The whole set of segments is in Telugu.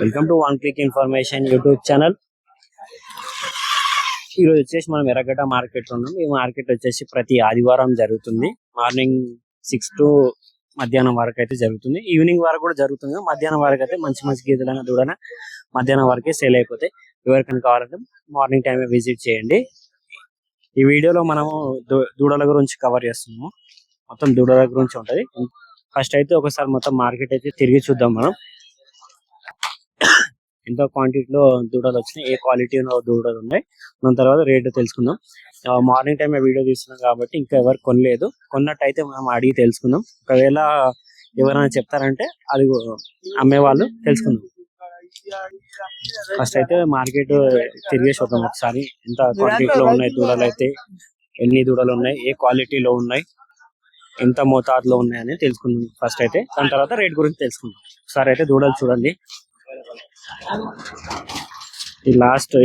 Welcome to one click information YouTube channel ఈరోజు వచ్చేసి మనం ఎర్రగడ్డ మార్కెట్ ఉన్నాం. ఈ మార్కెట్ వచ్చేసి ప్రతి ఆదివారం జరుగుతుంది. మార్నింగ్ సిక్స్ టు మధ్యాహ్నం వరకు అయితే జరుగుతుంది. ఈవినింగ్ వరకు కూడా జరుగుతుంది. మధ్యాహ్నం వరకు అయితే మంచి మంచి గీతలైనా దూడన మధ్యాహ్నం వరకే సేల్ అయిపోతాయి. ఎవరికైనా కావాలంటే మార్నింగ్ టైమే విజిట్ చేయండి. ఈ వీడియోలో మనము దూడల గురించి కవర్ చేస్తున్నాము. మొత్తం దూడల గురించి ఉంటది. ఫస్ట్ అయితే ఒకసారి మొత్తం మార్కెట్ అయితే తిరిగి చూద్దాం మనం. ఎంత క్వాంటిటీలో దూడలు వచ్చినాయి ఏ క్వాలిటీ దూడలు ఉన్నాయి దాని తర్వాత రేట్ తెలుసుకుందాం. మార్నింగ్ టైం వీడియో తీస్తున్నాం కాబట్టి ఇంకా ఎవరు కొనలేదు. కొన్నట్టయితే మనం అడిగి తెలుసుకుందాం. ఒకవేళ ఎవరైనా చెప్తారంటే అది అమ్మే వాళ్ళు తెలుసుకుందాం. ఫస్ట్ అయితే మార్కెట్ తిరిగేసి వద్దాం ఒకసారి. ఎంత క్వాంటిటీలో ఉన్నాయి దూడలు అయితే ఎన్ని దూడలు ఉన్నాయి ఏ క్వాలిటీలో ఉన్నాయి ఎంత మోతాదులో ఉన్నాయని తెలుసుకుందాం. ఫస్ట్ అయితే దాని తర్వాత రేట్ గురించి తెలుసుకుందాం. ఒకసారి అయితే దూడలు చూడండి. ఈ లాస్ట్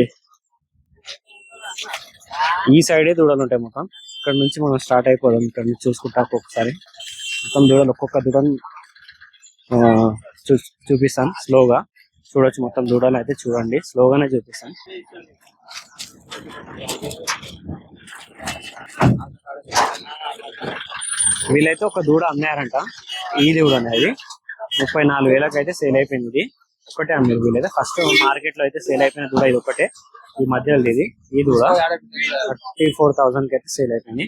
ఈ సైడే దూడలు ఉంటాయి మొత్తం. ఇక్కడ నుంచి మనం స్టార్ట్ అయిపోదాం. ఇక్కడ నుంచి చూసుకుంటా ఒక్కొక్కసారి మొత్తం దూడలు ఒక్కొక్క దూడని ఆ, చూ- చూపిస్తాను స్లోగా చూడొచ్చు మొత్తం దూడలు అయితే చూడండి. స్లోగానే చూపిస్తాను. వీళ్ళైతే ఒక దూడ అమ్మారంట. ఈ దూడ అనేది ముప్పై నాలుగు వేలకు అయితే సేల్ అయిపోయింది. ఒకటే అమ్మారు వీళ్ళైతే ఫస్ట్ మార్కెట్లో అయితే సేల్ అయిపోయిన దూడ ఇది ఒకటే ఈ మధ్యలో ఇది. ఈ దూడ థర్టీ ఫోర్ థౌసండ్కి అయితే సేల్ అయిపోయింది.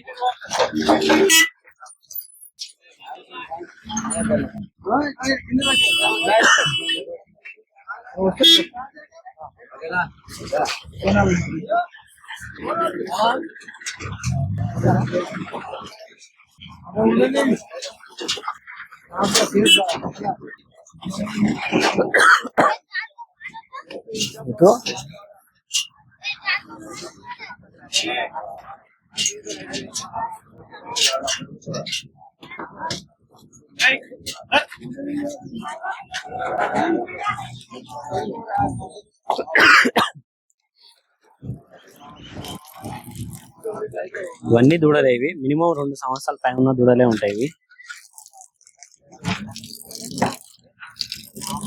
ఇటు ఇవన్నీ దూడలే ఇవి. మినిమం రెండు సంవత్సరాల పైన ఉన్న దూడలే ఉంటాయి ఇవి.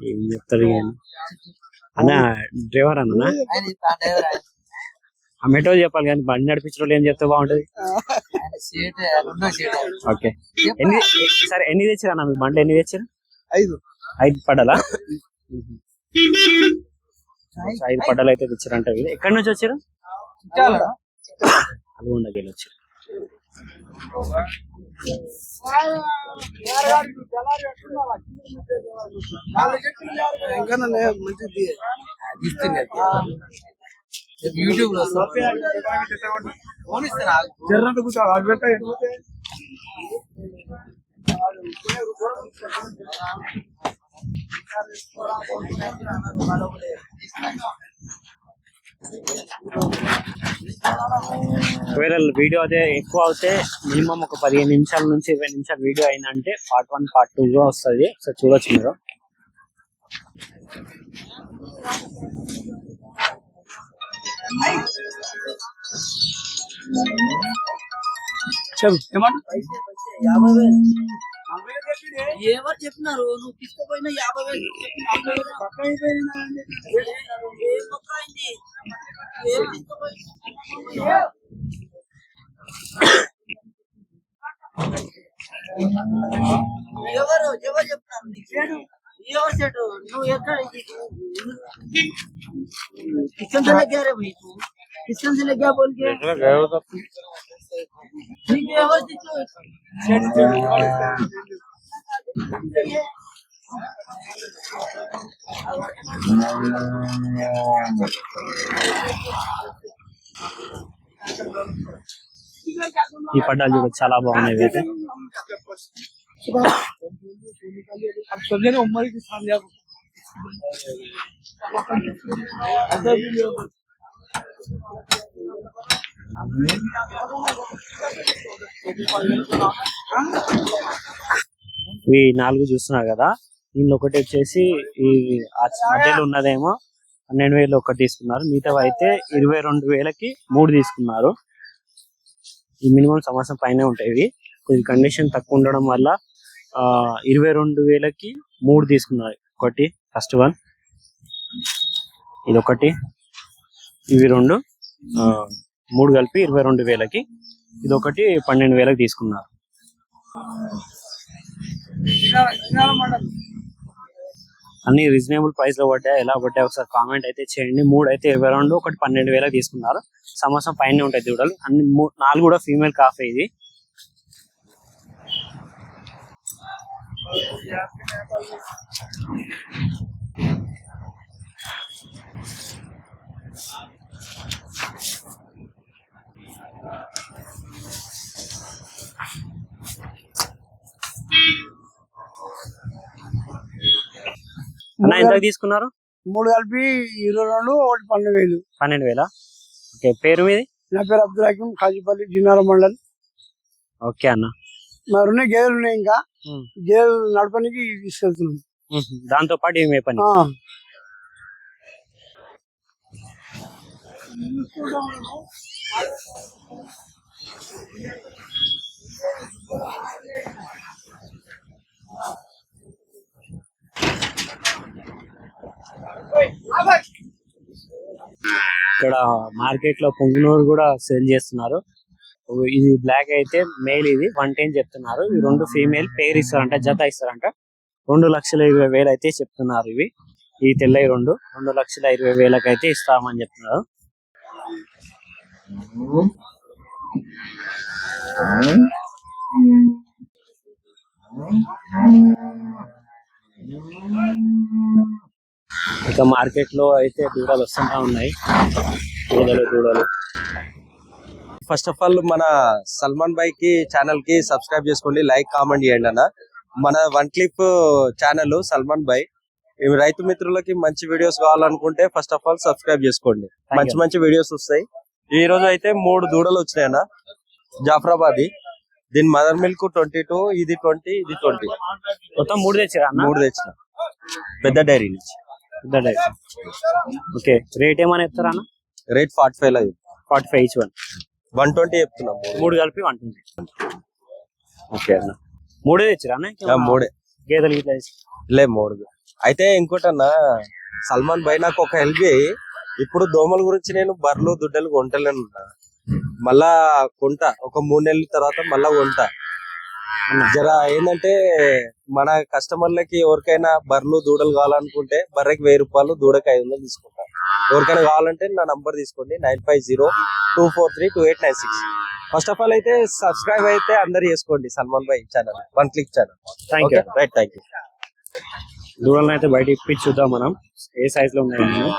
ఏం చెప్తాడు ఇక ఆయన? అన్న డ్రైవర్ అన్న అమ్మేటో చెప్పాలి కానీ బండి నడిపించడం ఏం చెప్తే బాగుంటది? ఓకే. ఎన్ని సరే ఎన్ని తెచ్చారు అన్న? మీ బండ్లు ఎన్ని తెచ్చారు ఐదు. ఐదు పడ్డలా ఐదు పడ్డలు అయితే తెచ్చారంట వీళ్ళు. ఎక్కడి నుంచి వచ్చారు? నల్గొండకి వెళ్ళి వచ్చారు. యూట్యూబ్లో ఫోన్ ఇస్తాను ఒకవేళ వీడియో అదే ఎక్కువ అవుతే మినిమం ఒక పదిహేను నిమిషాల నుంచి ఇరవై నిమిషాల వీడియో అయిందంటే పార్ట్ వన్ పార్ట్ టూ గా వస్తుంది. సో చూడొచ్చు మీరు. చెప్పు. ఎవరు చెప్పినారు నువ్వు తీసుకోపోయినా యాభై వేలు ఏం పక్క అయింది? ఏం తీసుకోపోయినా? ఎవరు ఎవరు చెప్తున్నారు నీకు? ఎవరు చెడు నువ్వు ఎక్కడ किचन से लग गया रे भाई तू किचन से लग गया बोल के ठीक है और ఈ పడ్డాలు చూడ చాలా బాగున్నాయి ఇవి అయితే ఇవి నాలుగు చూస్తున్నారు కదా. దీనిలో ఒకటి వచ్చేసి ఈ మధ్యలో ఉన్నదేమో పన్నెండు వేలు ఒకటి తీసుకున్నారు. మిగతా అయితే ఇరవై రెండు వేలకి మూడు తీసుకున్నారు. ఈ మినిమం సంవత్సరం పైన ఉంటాయి ఇవి. కొద్ది కండిషన్ తక్కువ ఉండడం వల్ల ఆ ఇరవై రెండు వేలకి మూడు తీసుకున్నారు. ఒకటి ఫస్ట్ వన్. ఇది ఒకటి ఇవి రెండు. మూడు కలిపి ఇరవై రెండు వేలకి. ఇది ఒకటి పన్నెండు వేలకి తీసుకున్నారు. అన్ని రీజనబుల్ ప్రైస్లో పడ్డాయి? ఎలా పడ్డాయి? ఒకసారి కామెంట్ అయితే చేయండి. మూడు అయితే అరౌండ్ ఒకటి పన్నెండు వేలకు తీసుకున్నారు. సమోసం పైన ఉంటాయి దూడలు. అన్ని నాలుగు కూడా ఫీమేల్ కాఫే ఇది. అన్న ఎంత తీసుకున్నారు? మూడు కలిపి ఇరవై రెండు ఒకటి పన్నెండు వేలు. పన్నెండు వేల? ఓకే పేరు మీది? నా పేరు అబ్దుల్ హకీం కాజీపల్లి జిన్నార మండల్. ఓకే అన్న. మరి ఉన్నాయి గేదెలు ఉన్నాయి ఇంకా. గేదెలు నడపనికి తీసుకెళ్తున్నాం. దాంతో పాటు ఏమే పని. ఆ. ఇక్కడ మార్కెట్లో పొంగునూరు కూడా సేల్ చేస్తున్నారు. ఇది బ్లాక్ అయితే మేల్ ఇది. వన్ టెన్ చెప్తున్నారు. ఈ రెండు ఫీమేల్ పేరు ఇస్తారంట జత ఇస్తారంట. రెండు లక్షల ఇరవై వేలు అయితే చెప్తున్నారు ఇవి. ఈ తెల్లవి రెండు. రెండు లక్షల ఇరవై వేలకు అయితే ఇస్తామని చెప్తున్నారు. Mm-hmm. ఇక మార్కెట్లో అయితే దూడలు వస్తుంటా ఉన్నాయి. దూడలు దూడలు ఫస్ట్ ఆఫ్ ఆల్ మన సల్మాన్ భాయ్కి ఛానల్కి సబ్స్క్రైబ్ చేసుకోండి లైక్ కామెంట్ చేయండి అన్న. మన వన్ క్లిప్ ఛానల్ సల్మాన్ ఈ రైతు మిత్రులకి మంచి వీడియోస్ కావాలనుకుంటే ఫస్ట్ ఆఫ్ ఆల్ సబ్స్క్రైబ్ చేసుకోండి. మంచి మంచి వీడియోస్ వస్తాయి. ఈ రోజు అయితే మూడు దూడలు వచ్చినాయి అన్న. జాఫరాబాద్ దీని మదర్ మిల్క్ ట్వంటీ టూ ఇది ట్వంటీ ఇది ట్వంటీ మొత్తం మూడు తెచ్చిరా అన్న? మూడు తెచ్చిన. పెద్ద డైరీ నుంచి. ఓకే రేట్ ఏమైనా చెప్తారా అన్న? రేట్ ఫార్టీ ఫైవ్లో forty five each one one twenty చెప్తున్నాం మూడు. కలిపి వన్ ట్వంటీ ఓకే అన్న. మూడే తెచ్చిరా అన్న మూడే. గేదెలు తెచ్చి- లే మూడు అయితే ఇంకోటన్నా సల్మాన్ భాయ్ నాకు ఒక హెల్ప్ ఇప్పుడు దోమల గురించి నేను బర్రెలు దుడ్డలు కొంటలేను మళ్ళా కొంట. ఒక మూడు నెలల తర్వాత మళ్ళా కొంట. జర ఏంటంటే మన కస్టమర్లకి ఎవరికైనా బర్రెలు దూడలు కావాలనుకుంటే బర్రెకి వెయ్యి రూపాయలు దూడకి ఐదు వందలు తీసుకుంటా. ఎవరికైనా కావాలంటే నా నంబర్ తీసుకోండి nine five zero two four three two eight nine six. First of all అయితే సబ్స్క్రైబ్ అయితే అందరు చేసుకోండి Salman bhai channel one click channel. Thank you right thank you దూడలను అయితే బయట ఇప్పి చూద్దాం మనం. ఏ సైజ్లో ఉన్నాయి అన్నీ.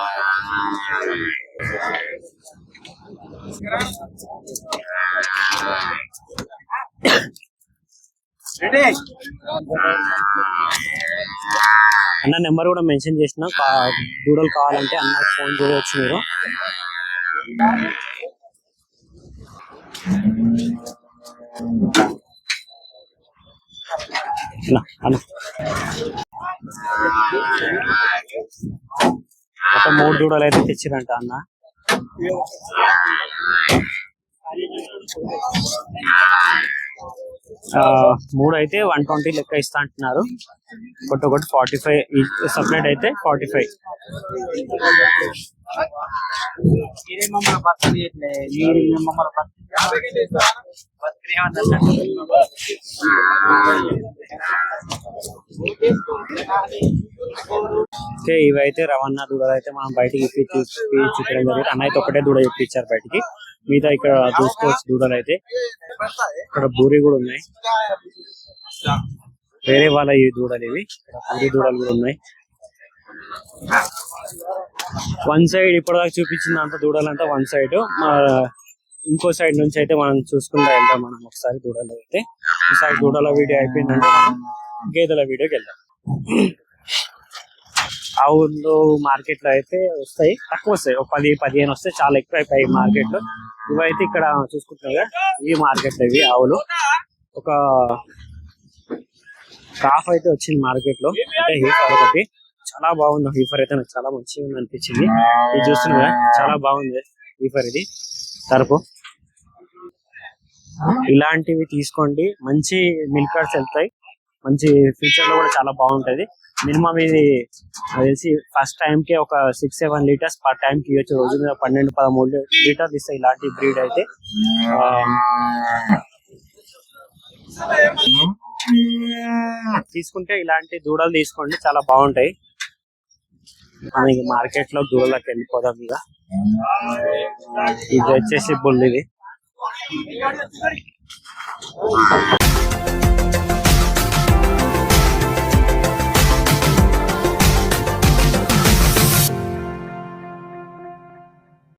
అన్న నెంబర్ కూడా మెన్షన్ చేసిన డూడల్ దూడలు కావాలంటే అన్న ఫోన్ చేయవచ్చు మీరు. మొత్తం మూడు దూడలు అయితే తెచ్చిరంట అన్న. మూడు అయితే వన్ ట్వంటీ లెక్క ఇస్తా అంటున్నారు ఒకటి ఒకటి ఫార్టీ ఫైవ్ సపరేట్ అయితే ఫార్టీ ఫైవ్ ఓకే ఇవైతే రవాణా దూడలు అయితే మనం బయటికి ఇప్పించి చూపించడం జరిగింది అన్న అయితే ఒకటే దూడ ఇప్పించారు బయటికి మిగతా ఇక్కడ చూసుకోవచ్చు దూడలు అయితే ఇక్కడ బూరి కూడా ఉన్నాయి. వేరే వాళ్ళ ఈ దూడలు ఇవి ఇక్కడ దూడలు కూడా ఉన్నాయి. వన్ సైడ్ ఇప్పటిదాకా చూపించిన అంత దూడలు వన్ సైడ్. ఇంకో సైడ్ నుంచి అయితే మనం చూసుకుంటా వెళ్దాం మనం ఒకసారి దూడలు అయితే. ఒకసారి దూడల వీడియో అయిపోయిందంటే మనం గేదెల వీడియోకి వెళ్దాం. ఆవులు మార్కెట్లో అయితే వస్తాయి. తక్కువ వస్తాయి. ఒక పది పదిహేను వస్తాయి చాలా ఎక్కువ అయిపోయాయి మార్కెట్లో ఇవైతే ఇక్కడ చూసుకుంటున్నాయి ఈ మార్కెట్లో ఇవి ఆవులు. ఒక కాఫ్ అయితే వచ్చింది మార్కెట్లో అంటే హీఫర్ ఒకటి. చాలా బాగుంది. హీఫర్ అయితే నాకు చాలా మంచిగా ఉంది అనిపించింది ఇది చూస్తున్నా చాలా బాగుంది హీఫర్ ఇది. తరపు ఇలాంటివి తీసుకోండి. మంచి మిల్క్ కార్డ్స్ వెళ్తాయి. మంచి ఫ్యూచర్లో కూడా చాలా బాగుంటది. మినిమం ఇది తెలిసి ఫస్ట్ టైం కి ఒక six seven litres per time కి ఇవ్వచ్చు రోజు మీద పన్నెండు పదమూడు లీటర్లు ఇస్తాయి ఇలాంటి బ్రీడ్ అయితే. తీసుకుంటే ఇలాంటి దూడలు తీసుకోండి చాలా బాగుంటాయి. మనకి మార్కెట్లో దూడలకు వెళ్ళిపోదాం ఇక. ఇది వచ్చేసి బుల్ ఇది